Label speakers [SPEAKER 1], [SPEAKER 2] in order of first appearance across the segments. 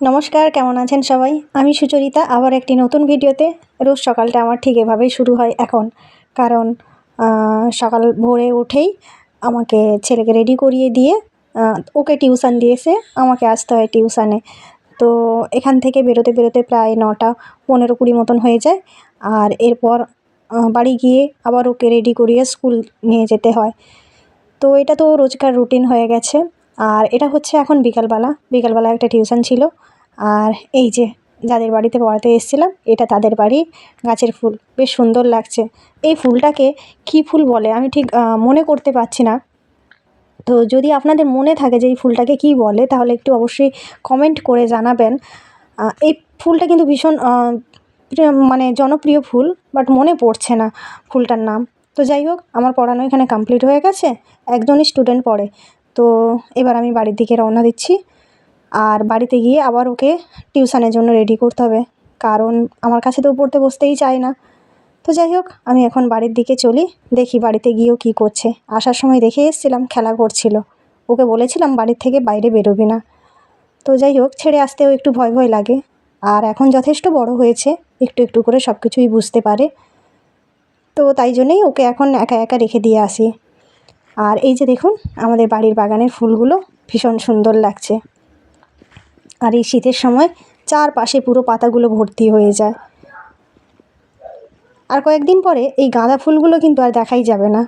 [SPEAKER 1] নমস্কার, কেমন আছেন সবাই? আমি সুচরিতা, আবার একটি নতুন ভিডিওতে। রোজ সকালটা আমার ঠিক এভাবেই শুরু হয় এখন। কারণ সকাল ভোরে উঠেই আমাকে ছেলেকে রেডি করিয়ে দিয়ে ওকে টিউশন দিয়েছে, আমাকে আসতে হয় টিউশানে তো এখান থেকে বেরোতে বেরোতে প্রায় নটা পনেরো কুড়ি মতন হয়ে যায়। আর এরপর বাড়ি গিয়ে আবার ওকে রেডি করিয়ে স্কুল নিয়ে যেতে হয়। তো এটা তো রোজকার রুটিন হয়ে গেছে। আর এটা হচ্ছে এখন বিকালবেলা। বিকালবেলা একটা টিউশন ছিল। আর এই যে যাদের বাড়িতে পড়াতে এসেছিলাম, এটা তাদের বাড়ি। গাছের ফুল, বেশ সুন্দর লাগছে। এই ফুলটাকে কী ফুল বলে আমি ঠিক মনে করতে পারছি না। তো যদি আপনাদের মনে থাকে যে এই ফুলটাকে কী বলে, তাহলে একটু অবশ্যই কমেন্ট করে জানাবেন। এই ফুলটা কিন্তু ভীষণ মানে জনপ্রিয় ফুল বাট মনে পড়ছে না ফুলটার নাম। তো যাই হোক, আমার পড়ানো এখানে কমপ্লিট হয়ে গেছে। একজনই স্টুডেন্ট পড়ে। তো এবার আমি বাড়ির দিকে রওনা দিচ্ছি। আর বাড়িতে গিয়ে আবার ওকে টিউশনের জন্য রেডি করতে হবে। কারণ আমার কাছে তো পড়তে বসতেই চায় না। তো যাই হোক, আমি এখন বাড়ির দিকে চলি। দেখি বাড়িতে গিয়েও কী করছে। আসার সময় দেখে এসেছিলাম, খেলা করছিল। ওকে বলেছিলাম বাড়ির থেকে বাইরে বেরোবি না। তো যাই হোক, ছেড়ে আসতেও একটু ভয় ভয় লাগে। আর এখন যথেষ্ট বড় হয়েছে। একটু একটু করে সব কিছুই বুঝতে পারে। তো তাই জন্যেই ওকে এখন একা একা রেখে দিয়ে আসি। আর এই যে দেখুন, আমাদের বাড়ির বাগানের ফুলগুলো ভীষণ সুন্দর লাগছে। আর এই শীতের সময় চারপাশে পুরো পাতাগুলো ভর্তি হয়ে যায়। আর কয়েকদিন পরে এই গাঁদা ফুলগুলো কিন্তু আর দেখাই যাবে না।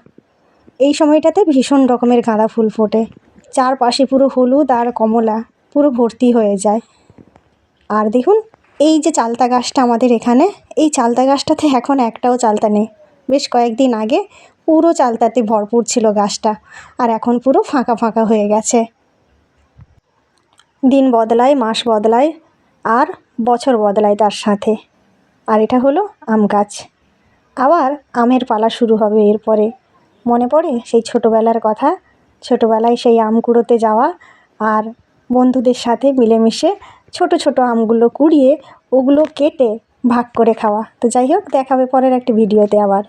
[SPEAKER 1] এই সময়টাতে ভীষণ রকমের গাঁদা ফুল ফোটে। চারপাশে পুরো হলুদ আর কমলা পুরো ভর্তি হয়ে যায়। আর দেখুন, এই যে চালতা গাছটা আমাদের এখানে, এই চালতা গাছটাতে এখন একটাও চালতা নেই। বেশ কয়েকদিন আগে পুরো চালতাতে ভরপুর ছিল গাছটা আর এখন পুরো ফাঁকা ফাঁকা হয়ে গেছে। দিন বদলায়, মাস বদলায় আর বছর বদলায় তার সাথে। আর এটা হলো আম গাছ। আবার আমের পালা শুরু হবে এরপরে। মনে পড়ে সেই ছোটোবেলার কথা? ছোটোবেলায় সেই আম কুড়োতে যাওয়া আর বন্ধুদের সাথে মিলেমিশে ছোট ছোট আমগুলো কুড়িয়ে ওগুলো কেটে ভাগ করে খাওয়া। তো যাই হোক, দেখাবে পরের একটি ভিডিওতে আবার।